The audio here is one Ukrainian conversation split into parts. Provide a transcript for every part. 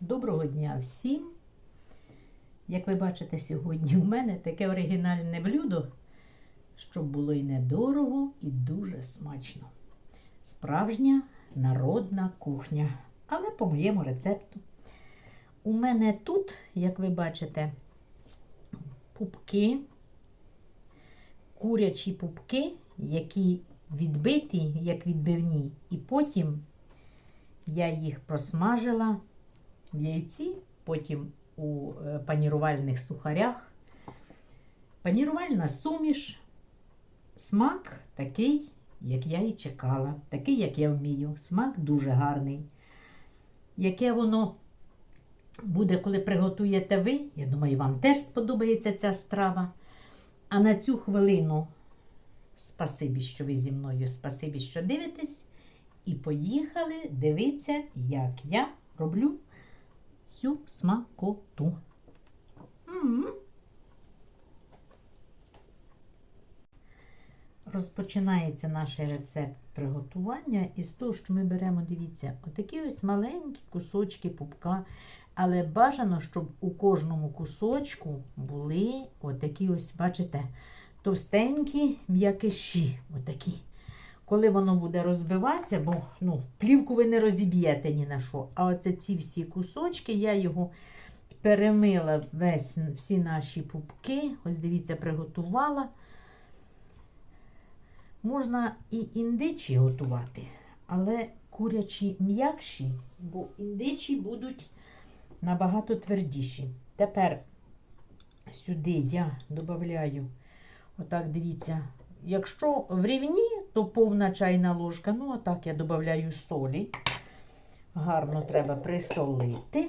Доброго дня всім! Як ви бачите, сьогодні у мене таке оригінальне блюдо, щоб було і недорого, і дуже смачно. Справжня народна кухня, але по моєму рецепту. У мене тут, як ви бачите, пупки, курячі пупки, які відбиті, як відбивні, і потім я їх просмажила яйці, потім у е, панірувальних сухарях. Панірувальна суміш, смак такий, як я і чекала, такий, як я вмію. Смак дуже гарний. Яке воно буде, коли приготуєте ви, я думаю, вам теж сподобається ця страва. А на цю хвилину спасибі, що ви зі мною, спасибі, що дивитесь. І поїхали дивитися, як я роблю цю смакоту. М-м. Розпочинається наш рецепт приготування із того, що ми беремо, дивіться, отакі ось маленькі кусочки пупка. Але бажано, щоб у кожному кусочку були отакі ось, бачите, товстенькі м'якиші. Отакі. Коли воно буде розбиватися, бо ну, плівку ви не розіб'єте ні на що. А оце ці всі кусочки, я його перемила весь, всі наші пупки. Ось дивіться, приготувала. Можна і індичі готувати, але курячі м'якші, бо індичі будуть набагато твердіші. Тепер сюди я додаю, отак, дивіться, якщо в рівні, то повна чайна ложка. Ну, отак я додаю солі. Гарно треба присолити.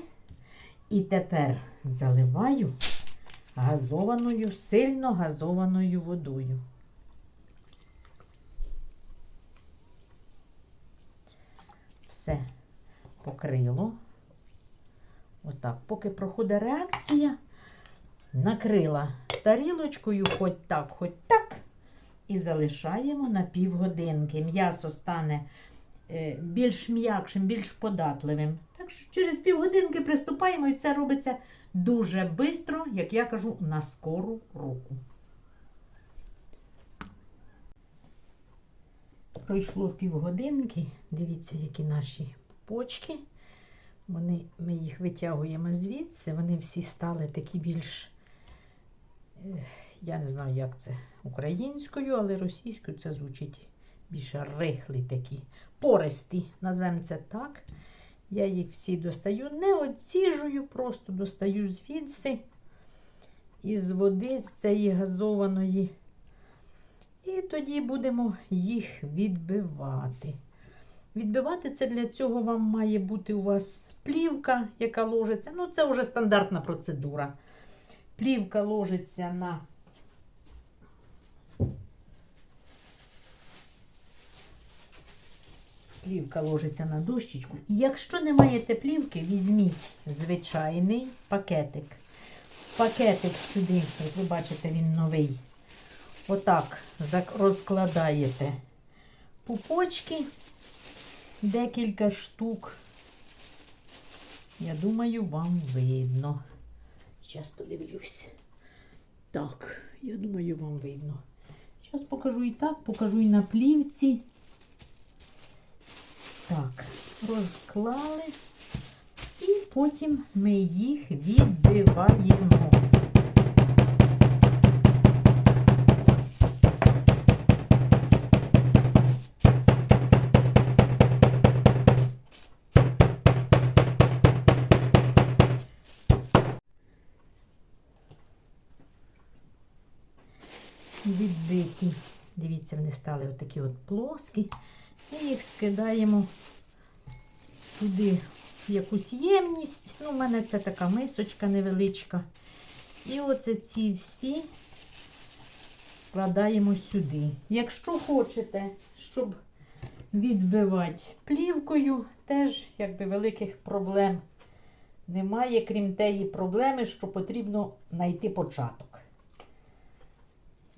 І тепер заливаю газованою, сильно газованою водою. Все покрило. Отак, поки проходить реакція, накрила тарілочкою, хоч так, хоч так. І залишаємо на півгодинки. М'ясо стане е, більш м'якшим, більш податливим. Так що через півгодинки приступаємо, і це робиться дуже швидко, як я кажу, на скору руку. Пройшло півгодинки. Дивіться, які наші почки. Вони, ми їх витягуємо звідси, вони всі стали такі більш, е, я не знаю, як це українською, але російською це звучить більш рихлі такі, пористі, назвемо це так. Я їх всі достаю, не оціжую, просто достаю звідси із води, з цієї газованої. І тоді будемо їх відбивати. Відбивати це для цього вам має бути у вас плівка, яка ложиться. Ну, це вже стандартна процедура. Плівка ложиться на плівка ложиться на дощечку. І якщо не маєте плівки, візьміть звичайний пакетик. Пакетик сюди, як ви бачите, він новий. Отак розкладаєте пупочки декілька штук. Я думаю, вам видно. Зараз подивлюсь. Так, я думаю, вам видно. Зараз покажу і так, покажу і на плівці. Так, розклали. І потім ми їх відбиваємо. Дивіться, вони стали отакі от плоскі. І їх скидаємо туди в якусь ємність. Ну, У мене це така мисочка невеличка. І оце ці всі складаємо сюди. Якщо хочете, щоб відбивати плівкою, теж якби великих проблем немає, крім тієї проблеми, що потрібно знайти початок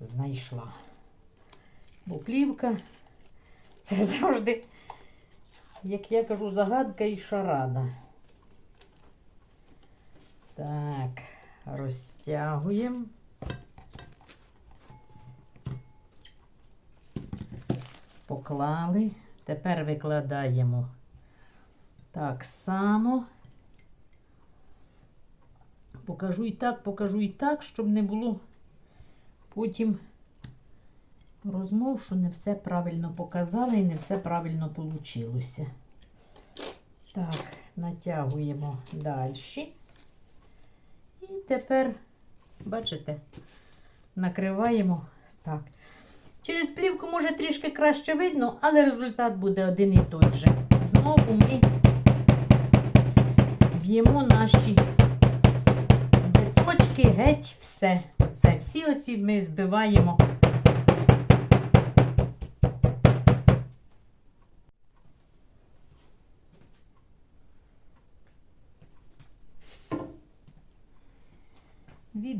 знайшла. Бо плівка це завжди, як я кажу, загадка і шарада. Так, розтягуємо. Поклали. Тепер викладаємо так само. Покажу і так, покажу і так, щоб не було потім розмов, що не все правильно показали і не все правильно вийшло. Так, натягуємо далі. І тепер, бачите, накриваємо так. Через плівку може трішки краще видно, але результат буде один і той же. Знову ми б'ємо наші биточки, геть все. Це всі оці ми збиваємо.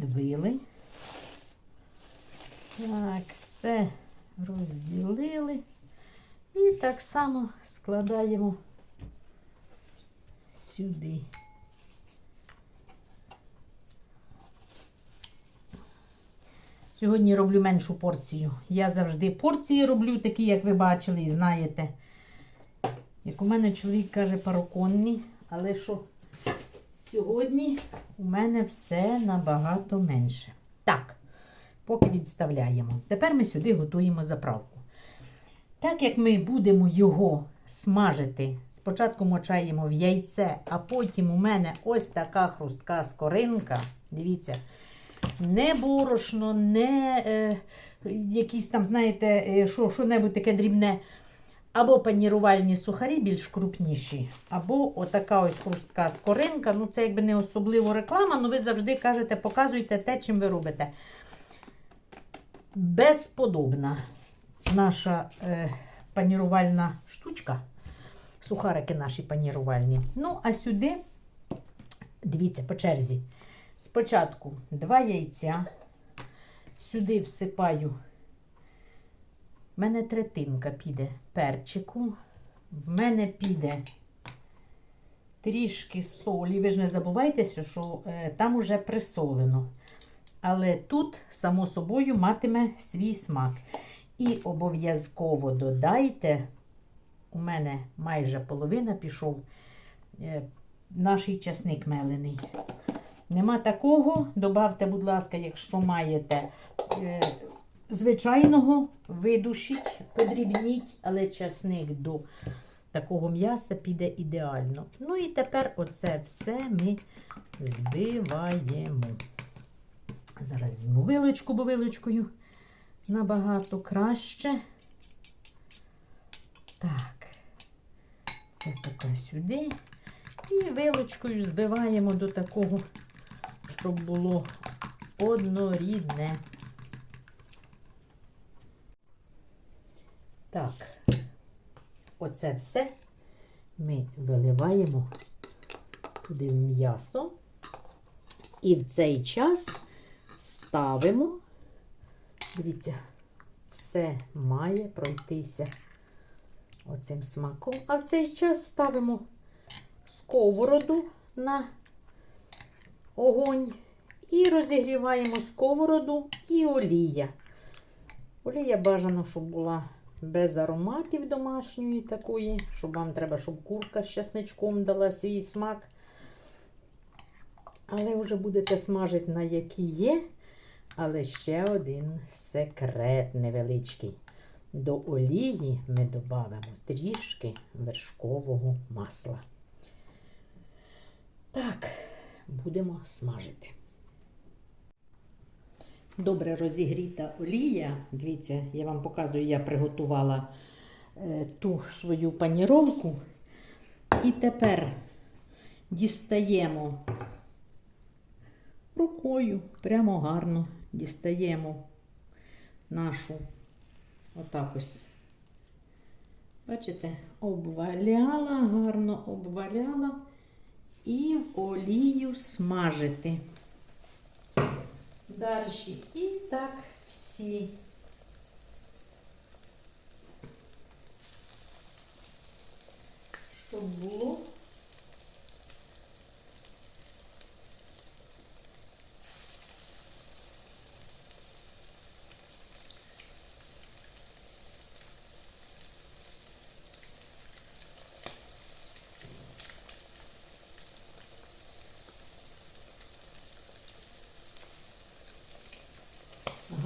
Відбили. Так, все розділили. І так само складаємо сюди. Сьогодні роблю меншу порцію. Я завжди порції роблю, такі, як ви бачили і знаєте. Як у мене чоловік каже, пароконні, але що сьогодні у мене все набагато менше. Так, поки відставляємо. Тепер ми сюди готуємо заправку. Так як ми будемо його смажити, спочатку мочаємо в яйце, а потім у мене ось така хрустка скоринка. Дивіться, не борошно, не е, якісь там, знаєте, е, що, що-небудь таке дрібне. Або панірувальні сухарі більш крупніші, або отака ось хрустка скоринка. Ну, це якби не особливо реклама, але ви завжди кажете, показуйте те, чим ви робите. Безподобна наша е, панірувальна штучка. Сухарики наші панірувальні. Ну, а сюди, дивіться, по черзі. Спочатку два яйця. Сюди всипаю. В мене третинка піде перчику. В мене піде трішки солі. Ви ж не забувайтеся, що е, там уже присолено. Але тут, само собою, матиме свій смак. І обов'язково додайте, у мене майже половина пішов е, наш часник мелений. Нема такого, добавте, будь ласка, якщо маєте е, звичайного, видушіть, подрібніть, але часник до такого м'яса піде ідеально. Ну і тепер оце все ми збиваємо. Зараз візьму вилочку, бо вилочкою набагато краще. Так, це поки сюди. І вилочкою збиваємо до такого, щоб було однорідне. Так, оце все ми виливаємо туди в м'ясо. І в цей час ставимо, дивіться, все має пройтися оцим смаком. А в цей час ставимо сковороду на огонь і розігріваємо сковороду і олія. Олія бажано, щоб була без ароматів домашньої такої, щоб вам треба, щоб курка з часничком дала свій смак. Але вже будете смажити на які є. Але ще один секрет невеличкий. До олії ми додамо трішки вершкового масла. Так, будемо смажити. Добре розігріта олія. Дивіться, я вам показую, я приготувала е, ту свою паніровку. І тепер дістаємо рукою, прямо гарно дістаємо нашу отак ось. Бачите, обваляла, гарно обваляла і олію смажити. Далі і так всі. Щоб було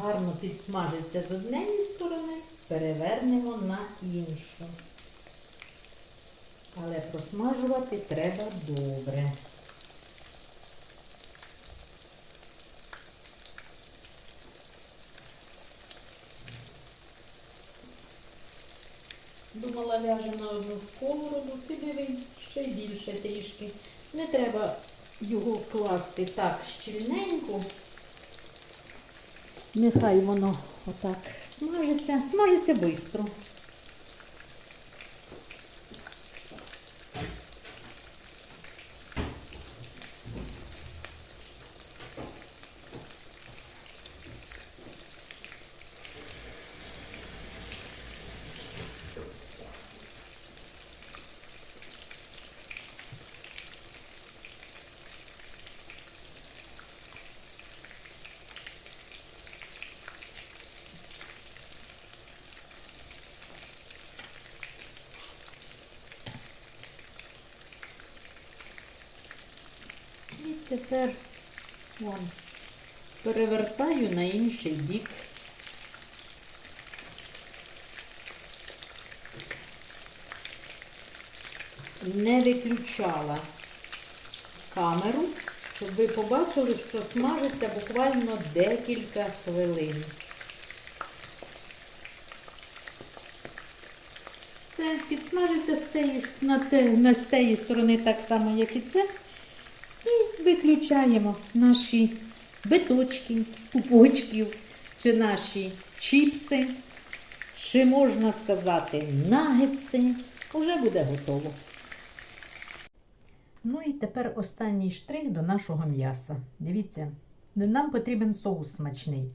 гарно підсмажиться з однієї сторони, перевернемо на іншу. Але просмажувати треба добре. Думала, ляже на одну сковороду, ти диви, ще більше трішки. Не треба його класти так щільненько. Нехай воно отак смажиться, смажиться швидко. І тепер вон, перевертаю на інший бік. Не виключала камеру, щоб ви побачили, що смажиться буквально декілька хвилин. Все, підсмажиться з цієї, на, на, з тієї сторони так само, як і це. Виключаємо наші биточки з пупочків чи наші чіпси, чи можна сказати нагетси. Уже буде готово. Ну і тепер останній штрих до нашого м'яса. Дивіться, нам потрібен соус смачний.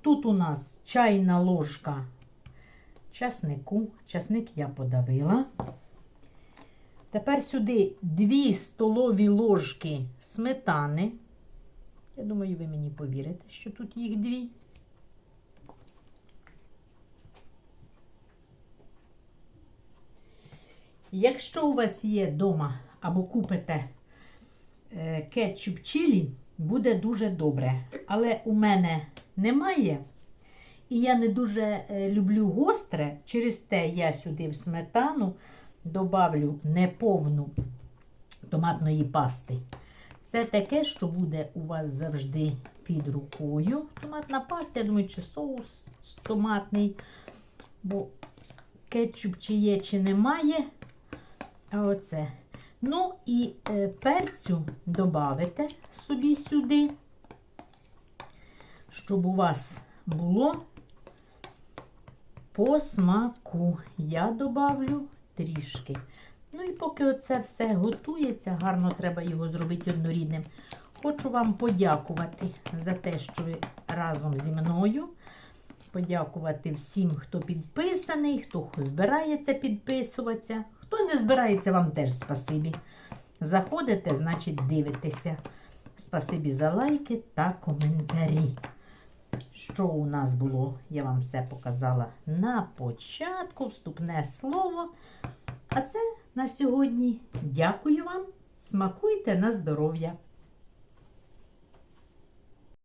Тут у нас чайна ложка часнику. Часник я подавила. Тепер сюди 2 столові ложки сметани. Я думаю, ви мені повірите, що тут їх дві. Якщо у вас є вдома або купите е, кетчуп чилі, буде дуже добре. Але у мене немає. І я не дуже е, люблю гостре, через те я сюди в сметану добавлю неповну томатної пасти. Це таке, що буде у вас завжди під рукою. Томатна паста, я думаю, чи соус томатний, бо кетчуп чи є, чи немає. А оце. Ну і е, перцю додавите собі сюди, щоб у вас було по смаку. Я добавлю трішки. Ну і поки оце все готується, гарно треба його зробити однорідним. Хочу вам подякувати за те, що ви разом зі мною. Подякувати всім, хто підписаний, хто збирається підписуватися. Хто не збирається, вам теж спасибі. Заходите, значить, дивитеся. Спасибі за лайки та коментарі. Що у нас було, я вам все показала на початку, вступне слово. А це на сьогодні. Дякую вам. Смакуйте на здоров'я!